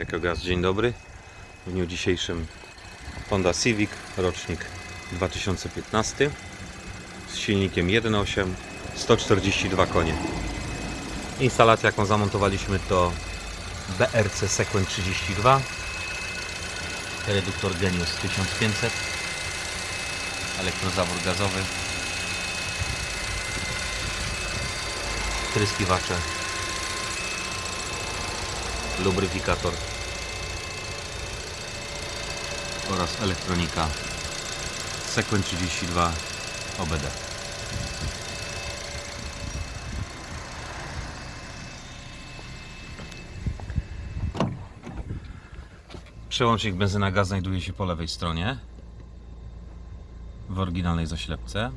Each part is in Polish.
Jako gaz, dzień dobry. W dniu dzisiejszym Honda Civic, rocznik 2015 z silnikiem 1.8, 142 konie. Instalacja jaką zamontowaliśmy to BRC Sequent 32 reduktor Genius 1500 elektrozawór gazowy. Tryskiwacze lubryfikator oraz elektronika Sequent 32 OBD. Przełącznik benzyna gaz znajduje się po lewej stronie w oryginalnej zaślepce.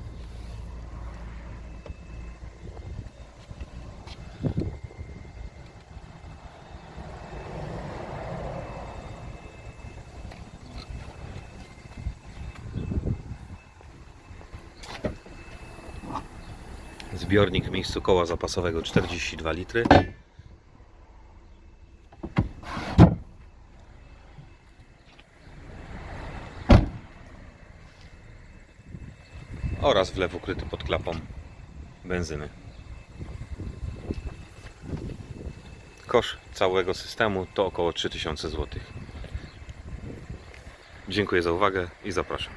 Zbiornik w miejscu koła zapasowego 42 litry. Oraz wlew ukryty pod klapą benzyny. Kosz całego systemu to około 3000 zł. Dziękuję za uwagę i zapraszam.